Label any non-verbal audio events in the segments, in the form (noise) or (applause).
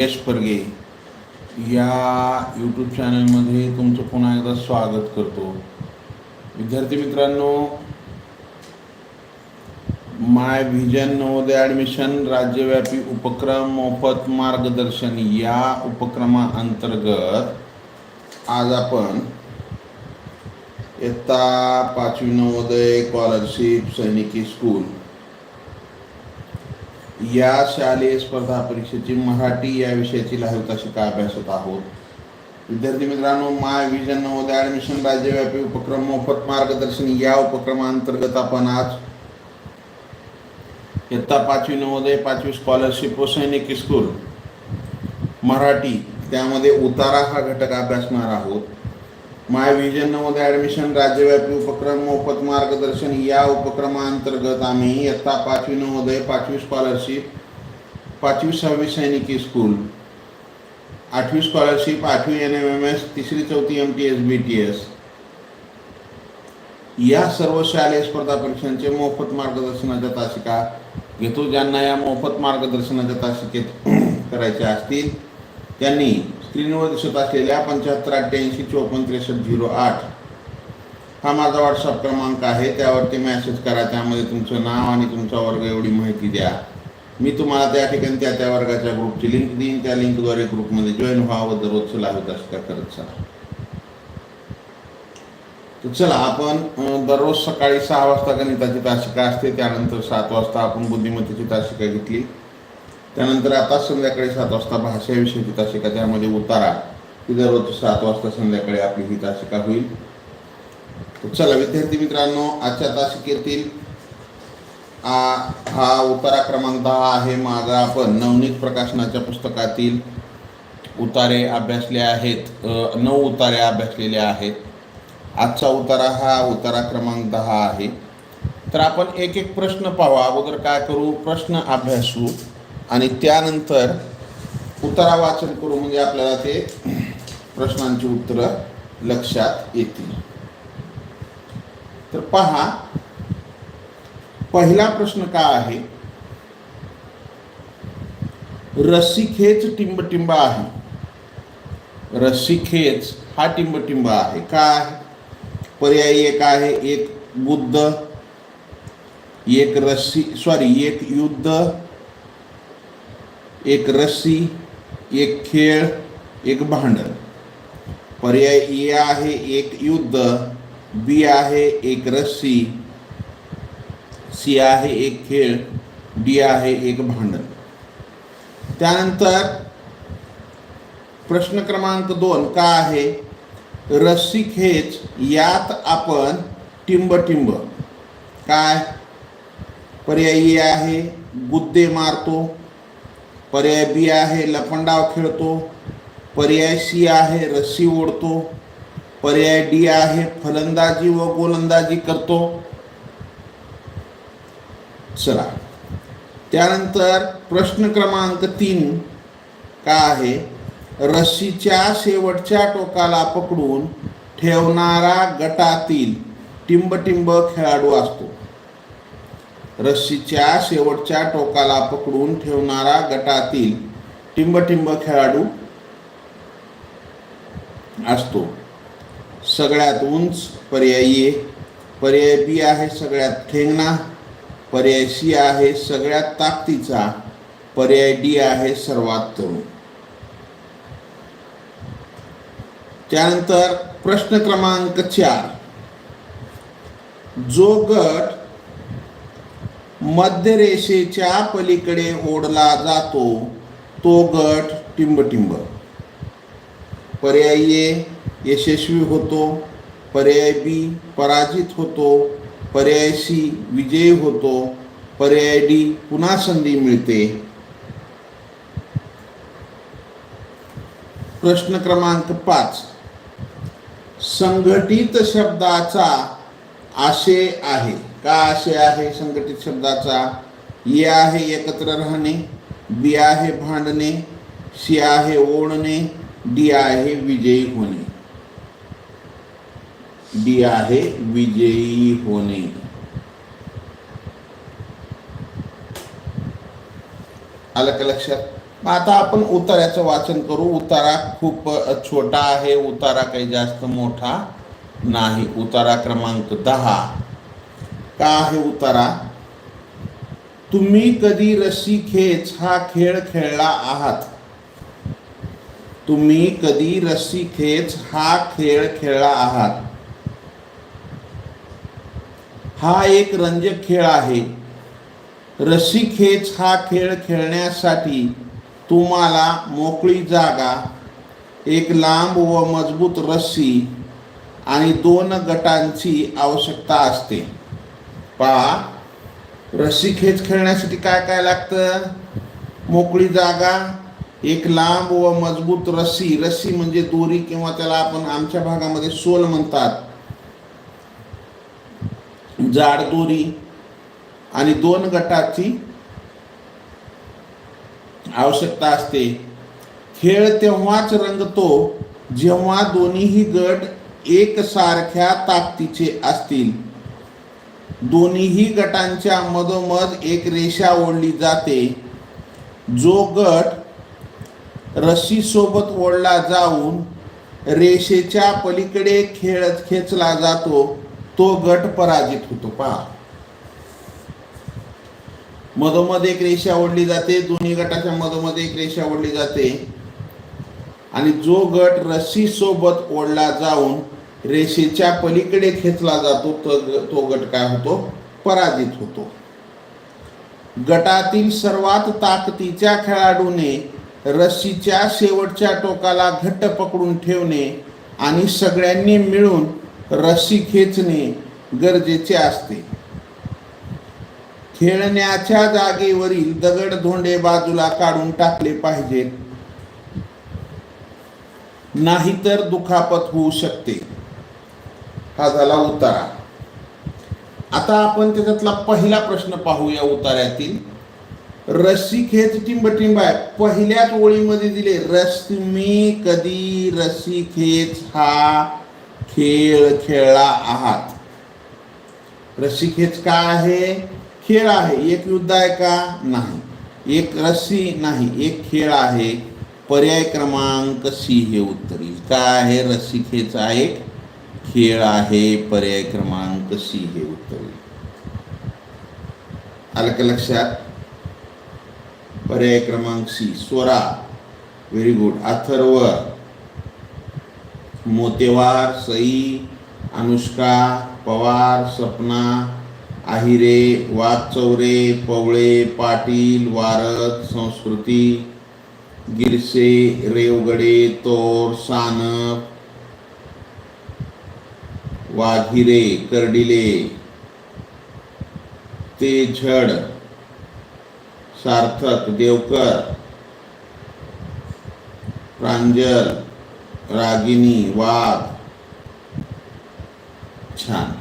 यश परगे या यूट्यूब चॅनलमध्ये तुमचं पुन्हा एकदा स्वागत करतो. विद्यार्थी मित्रांनो माय व्हिजन नवोदय ॲडमिशन राज्यव्यापी उपक्रम मोफत मार्गदर्शन या उपक्रमाअंतर्गत आज आपण इयत्ता पाचवी नवोदय स्कॉलरशिप सैनिकी स्कूल या शालेय स्पर्धा परीक्षेची मराठी या विषयाची लाईव्ह तासिका अभ्यासत आहोत? विद्यार्थी मित्रांनो माय विजन नवोदय ॲडमिशन राज्यव्यापी उपक्रम मोफत मार्गदर्शन या उपक्रमांतर्गत आपण आज इयत्ता पाचवी नवोदय पाचवी स्कॉलरशिप व सैनिक स्कूल मराठी त्यामध्ये उतारा हा घटक अभ्यासणार आहोत. माय विजन नवोदय ॲडमिशन राज्यव्यापी उपक्रम मोफत मार्गदर्शन या उपक्रमांतर्गत आम्ही इयत्ता पाचवी नवोदय पाचवी स्कॉलरशिप पाचवी सहावी सैनिकी स्कूल आठवी स्कॉलरशिप आठवी एन एम एम एस तिसरी चौथी M T S B T S या सर्व शालेय स्पर्धा परीक्षांचे मोफत मार्गदर्शनाच्या तासिका घेतो. ज्यांना या मोफत मार्गदर्शनाच्या तासिकेत (clears throat) करायच्या असतील त्यांनी स्क्रीनवर दिसत असलेल्या पंच्याहत्तर अठ्ठ्याऐंशी चोपन्न त्रेसष्ट झिरो आठ. हा माझा व्हॉट्सअप क्रमांक आहे. त्यावरती मॅसेज करा. त्यामध्ये तुमचं नाव आणि तुमचा वर्ग एवढी माहिती द्या. मी तुम्हाला त्या ठिकाणी त्या त्या वर्गाच्या ग्रुपची लिंक देईन. त्या लिंकद्वारे ग्रुपमध्ये जॉईन व्हावं. दररोजचं लाईव्ह हो, तासिका करत चला. तर चला आपण दररोज सकाळी सहा वाजता गणिताची तासिका असते. त्यानंतर सात वाजता आपण बुद्धिमत्तेची तासिका घेतली. त्यानंतर आता संध्याकाळी सात वाजता भाषेविषयी हिताशिका तासिका त्यामध्ये उतारा. की दररोज सात वाजता संध्याकाळी आपली ही तासिका होईल. तर चला विद्यार्थी मित्रांनो आजच्या तासिकेतील आ हा उतारा क्रमांक दहा आहे माझा. आपण नवनीत प्रकाशनाच्या पुस्तकातील उतारे अभ्यासले आहेत. नऊ उतारे अभ्यासलेले आहेत. आजचा उतारा हा उतारा क्रमांक दहा आहे. तर आपण एक एक प्रश्न पाहू. अगोदर काय करू? प्रश्न अभ्यासू. आणि त्यानंतर उतारा वाचन करू म्हणजे आपल्याला ते प्रश्नांची उत्तरं लक्षात येतील. तर पहा पहिला प्रश्न काय आहे? रस्सीखेच टिंबटिंब आहे. रस्सीखेच हा टिंबटिंब आहे. का आहे? पर्यायी एक आहे एक बुद्ध एक रस्सी सॉरी एक युद्ध एक रस्सी एक खेळ एक भांडण. पर्याय ए आहे एक युद्ध बी आहे एक रस्सी सी आहे एक खेळ डी आहे एक भांडण. त्यानंतर प्रश्न क्रमांक दोन का आहे? रस्सी खेच यात आपण टिंब टिंब काय? पर्यायी आहे गुद्दे मारतो पर्याय बी आहे लपंडाव खेळतो. पर्याय सी आहे रस्सी ओढतो. पर्याय डी आहे फलंदाजी व गोलंदाजी करतो. चला. त्यानंतर प्रश्न क्रमांक तीन का आहे? रस्सीच्या शेवटच्या टोकाला पकडून ठेवणारा गटातील टिंबटिंब खेळाडू असतो. रस्सीच्या शेवटच्या टोकाला पकडून ठेवणारा गटातील टिंबटिंब खेळाडू असतो. सगळ्यात उंच पर्यायी ए पर्याय बी आहे सगळ्यात ठेंगणा पर्याय सी आहे सगळ्यात ताकदीचा पर्याय डी आहे सर्वात तरुण. त्यानंतर प्रश्न क्रमांक चार. जो गट मध्यरेषेच्या पलीकडे ओढला जातो तो गट टिंबटिंब. पर्याय ए यशस्वी होतो पर्याय बी पराजित होतो पर्याय सी विजयी होतो पर्याय डी पुन्हा संधी मिळते. प्रश्न क्रमांक पाच. संघटित शब्दाचा आशय आहे. का असे आहे संघटित शब्दाचा? ए आहे एकत्र राहणे बी आहे भांडणे सी आहे ओढणे डी आहे विजयी होणे. डी आहे विजयी होणे. आलं का लक्षात? मग आता आपण उतार्याचं वाचन करू. उतारा खूप छोटा आहे. उतारा काही जास्त मोठा नाही. उतारा क्रमांक दहा. का आहे उतारा? तुम्ही कधी रस्सी खेच हा खेळ खेळला आहात? तुम्ही कधी रस्सी खेच हा खेळ खेळला आहात? हा एक रंजक खेळ आहे. रस्सी खेच हा खेळ खेळण्यासाठी तुम्हाला मोकळी जागा एक लांब व मजबूत रस्सी आणि दोन गटांची आवश्यकता असते. पहा. रस्सी खेच खेळण्यासाठी काय काय लागतं? मोकळी जागा एक लांब व मजबूत रस्सी. रस्सी म्हणजे दोरी किंवा त्याला आपण आमच्या भागामध्ये सोल म्हणतात. जाड दोरी आणि दोन गटाची आवश्यकता असते. खेळ तेव्हाच रंगतो जेव्हा दोन्हीही गट एकसारख्या ताकदीचे असतील. दोन्हीही गटांच्या मधोमध एक रेषा ओढली जाते. जो गट रस्सी सोबत ओढला जाऊन रेषेच्या पलीकडे खेळत खेचला जातो तो गट पराजित होतो. पहा. मधोमध एक रेषा ओढली जाते दोन्ही गटाच्या मधोमध एक रेषा ओढली जाते. आणि जो गट रस्सी सोबत ओढला जाऊन रेषेच्या पलीकडे खेचला जातो तर तो गट काय होतो? पराजित होतो. गटातील सर्वात ताकदीच्या खेळाडूने रस्सीच्या शेवटच्या टोकाला घट्ट पकडून ठेवणे आणि सगळ्यांनी मिळून रस्सी खेचणे गरजेचे असते. खेळण्याच्या जागेवरील दगड धोंडे बाजूला काढून टाकले पाहिजेत. नाहीतर दुखापत होऊ शकते. हा झाला उतारा. आता आपण त्याच्यातला पहिला प्रश्न पाहूया उतार्यातील रस्सी खेच टिंबटिंब आहे. पहिल्याच ओळीमध्ये दिले रस तुम्ही कधी रस्सी खेच हा खेळ खेळला आहात. रस्सी खेच का आहे? खेळ आहे. एक युद्ध आहे का? नाही. एक रस्सी नाही. एक खेळ आहे. पर्याय क्रमांक सी हे उत्तर. काय आहे? रस्सी खेच हा एक खेळ आहे पर्याय क्रमांक सी हे उत्तर. आलं का लक्षात? पर्याय क्रमांक C Swara. Very good Atharva. मोतेवार Sai Anushka Pawar Sapna Ahire Wachaure Pawale Patil Warad Sanskruti गिरसे रेवगडे तोर सानप वाघिरे कर्डिले तेझड सार्थक देवकर प्रांजल रागिनी वाघ. छान.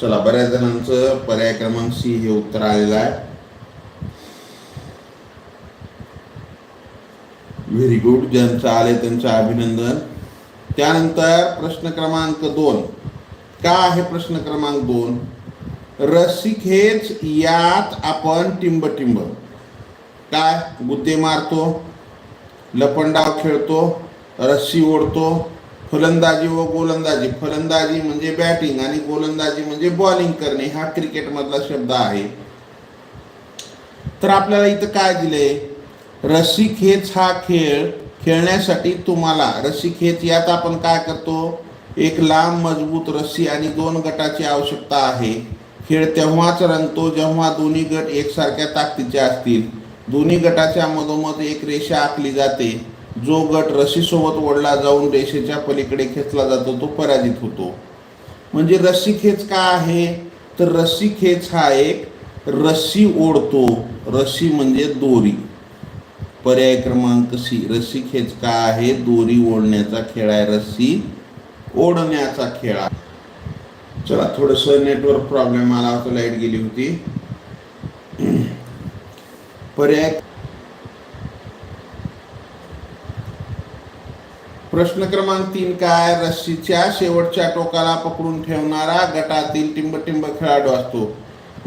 चला बऱ्याच जणांचं पर्याय क्रमांक सी हे उत्तर आलेलं आहे. व्हेरी गुड ज्यांचं आले त्यांचं अभिनंदन. त्यानंतर प्रश्न क्रमांक दोन. का आहे प्रश्न क्रमांक दोन? रस्सी यात आपण टिंब टिंब काय? गुद्दे मारतो लपंडाव खेळतो रस्सी ओढतो फलंदाजी व गोलंदाजी. फलंदाजी म्हणजे बॅटिंग आणि गोलंदाजी म्हणजे बॉलिंग करणे हा क्रिकेटमधला शब्द आहे. तर आपल्याला इथं काय दिले रस्सी हा खेळ खेळण्यासाठी तुम्हाला रस्सी खेच यात आपण काय करतो? एक लांब मजबूत रस्सी आणि दोन गटाची आवश्यकता आहे. खेळ तेव्हाच रंगतो जेव्हा दोन्ही गट एकसारख्या ताकदीचे असतील. दोन्ही गटाच्या मधोमध एक रेषा आखली जाते. जो गट रस्सीसोबत ओढला जाऊन रेषेच्या पलीकडे खेचला जातो तो पराजित होतो. म्हणजे रस्सी खेच का आहे? तर रस्सी खेच हा एक रस्सी ओढतो. रस्सी म्हणजे दोरी. पर्याय क्रमांक सी रस्सी खेच का आहे? दोरी ओढण्याचा खेळ आहे रस्सी ओढण्याचा खेळ आहे. चला थोडस नेटवर्क प्रॉब्लेम आला होता लाइट गेली होती. पर्याय प्रश्न क्रमांक तीन काय? रस्सीच्या शेवटच्या टोकाला पकडून ठेवणारा गटातील टिंबटिंब खेळाडू असतो.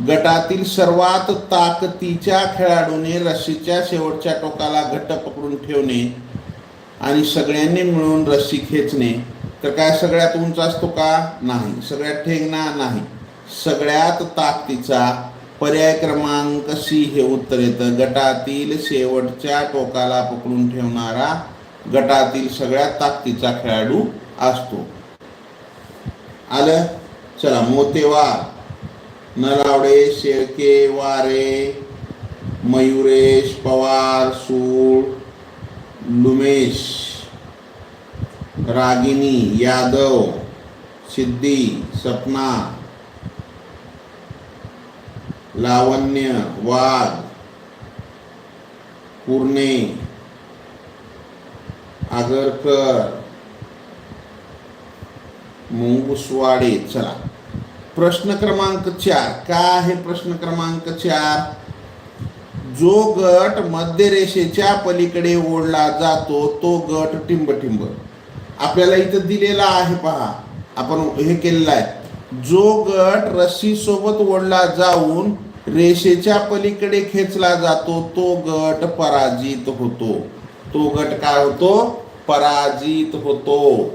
गटातील सर्वात ताकदीच्या खेळाडूने रस्सीच्या शेवटच्या टोकाला घट्ट पकडून ठेवणे आणि सगळ्यांनी मिळून रस्सी खेचणे. तर काय सगळ्यात उंच असतो का? नाही. सगळ्यात ठेंगणा? नाही. सगळ्यात ताकदीचा पर्याय क्रमांक सी हे उत्तर येतं. गटातील शेवटच्या टोकाला पकडून ठेवणारा गटातील सगळ्यात ताकदीचा खेळाडू असतो. आलं? चला मोतेवार नलावडे शेळके वारे मयुरेश पवार सूळ लुमेश. रागिनी यादव सिद्धी सपना लावण्य वाघ पूर्णे आगरकर मुंगुसवाडे. चला. प्रश्न क्रमांक चार. काय आहे प्रश्न क्रमांक चार? जो गट मध्यरेषेच्या पलीकडे ओढला जातो तो गट टिंब आपल्याला इथं दिलेला आहे पहा. आपण हे केलेलं आहे. जो गट रस्सी सोबत ओढला जाऊन रेषेच्या पलीकडे खेचला जातो तो गट पराजित होतो. तो गट काय होतो? पराजित होतो.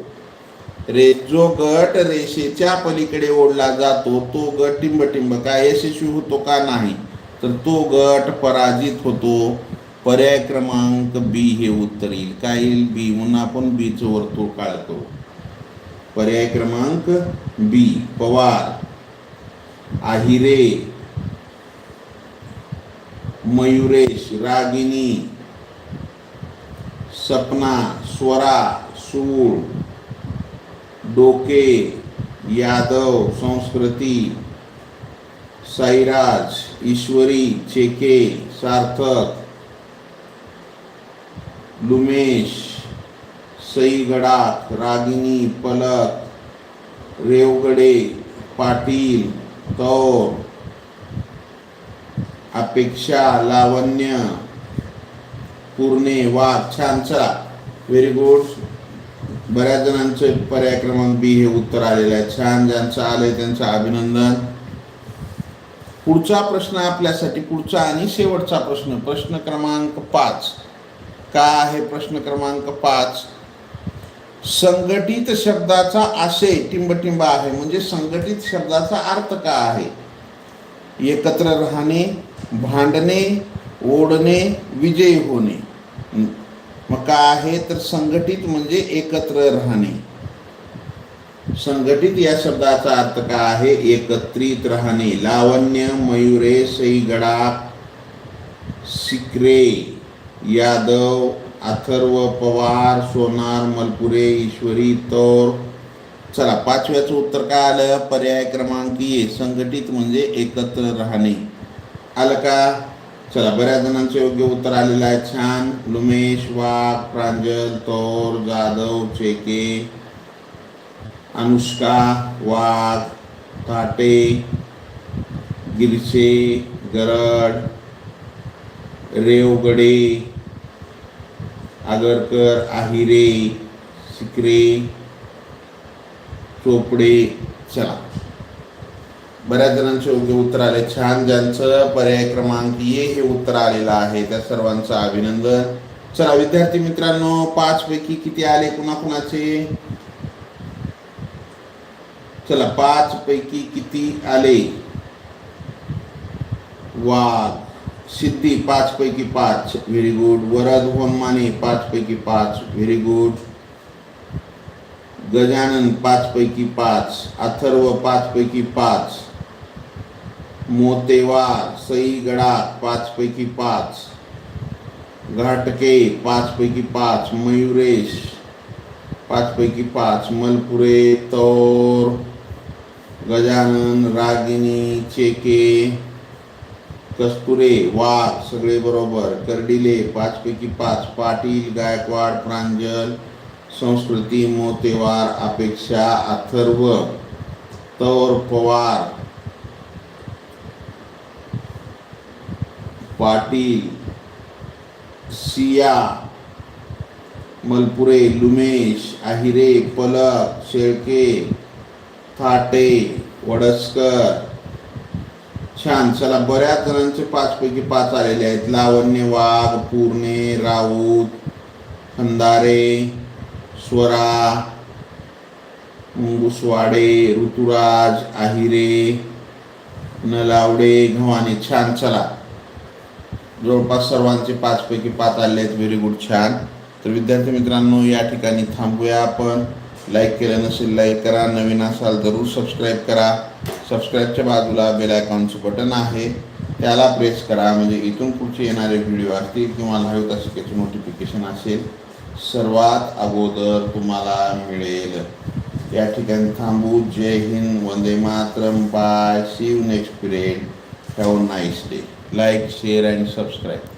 रे जो गट रेषेच्या पलीकडे ओढला जातो तो गट टिंबटिंब. काय यशस्वी होतो का नाही? तर तो गट पराजित होतो. पर्याय क्रमांक बी हे उत्तर येईल. काय येईल? बी. म्हणून आपण बीचं वर्तुळ काढतो. पर्याय क्रमांक बी पवार आहिरे मयुरेश रागिनी सपना स्वरा सूळ डोके यादव संस्कृती साईराज ईश्वरी चेके सार्थक लुमेश सईगडात रागिनी पलक रेवगडे पाटील तौर अपेक्षा लावण्य पूर्णे वा छान चला. व्हेरी गुड बऱ्याच जणांचे पर्याय क्रमांक बी हे उत्तर आलेलं आहे. छान ज्यांचं आलंय त्यांचं अभिनंदन. पुढचा प्रश्न आपल्यासाठी पुढचा आणि शेवटचा प्रश्न. प्रश्न क्रमांक पाच. का आहे प्रश्न क्रमांक पाच? संघटित शब्दाचा आशय टिंबटिंब आहे. म्हणजे संघटित शब्दाचा अर्थ का आहे? एकत्र राहणे भांडणे ओढणे विजयी होणे. मग का आहे? तर संघटित म्हणजे एकत्र राहणे. संघटित या शब्दाचा अर्थ काय आहे? एकत्रित राहणे. लावण्य मयुरे सई गडा सिक्रे. यादव अथर्व पवार सोनार मलपुरे ईश्वरी तौर. चला पाचव्याचं उत्तर काय आलं? पर्याय क्रमांक संघटित म्हणजे एकत्र राहणे. आलं का? चला बऱ्याच जणांचं योग्य उत्तर आलेलं आहे. छान. लुमेश वाघ प्रांजल तौर जाधव चेके अनुष्का वाघ ताटे गिरसे गरड रेवगडे आगरकर आहिरे सिकरे चोपडे चला. बऱ्याच जणांचे योग्य उत्तर आले. छान ज्यांचं पर्याय क्रमांक ये हे उत्तर आलेलं आहे त्या सर्वांचं अभिनंदन. चला विद्यार्थी मित्रांनो पाच पैकी किती आले? कुणाकुणाचे चला पाच पैकी किती आले? वाघ. सिद्धी पाच पैकी पाच व्हेरी गुड. वरद होमाने पाच पैकी पाच व्हेरी गुड. गजानन पाच पैकी पाच अथर्व पाच पैकी पाच मोतेवार सई गडा पाच पैकी पाच घाटके पाच पैकी पाच मयुरेश पाच पैकी पाच मलपुरे तौर गजानन रागिनी चेके कस्तुरे वाघ सगळे बरोबर कर्डिले पाचपैकी पाच पाटील गायकवाड प्रांजल संस्कृती मोतेवार अपेक्षा अथर्व तौर पवार पाटील सिया मलपुरे लुमेश आहिरे पलक शेळके थाटे वडसकर छान. चला बऱ्याच जणांचे पाच पैकी पाच आलेले आहेत. लावण्य वाघ पूर्णे राऊत खंदारे स्वरा मुंगुसवाडे ऋतुराज आहिरे नलावडे घवाने. छान चला. जवळपास सर्वांचे पाच पैकी पाच आले आहेत. व्हेरी गुड छान. तर विद्यार्थी मित्रांनो या ठिकाणी थांबूया आपण. लाईक केलं नसेल लाईक करा. नवीन असाल जरूर सबस्क्राईब करा. सबस्क्राईबच्या बाजूला बेल आयकॉनचं बटन आहे. त्याला प्रेस करा. म्हणजे इथून पुढचे येणारे व्हिडिओ असतील किंवा लाईव्ह तासिकेचे नोटिफिकेशन असेल सर्वात अगोदर तुम्हाला मिळेल. या ठिकाणी थांबू. जय हिंद. वंदे Mataram. Bye see you next period have nice day like share and subscribe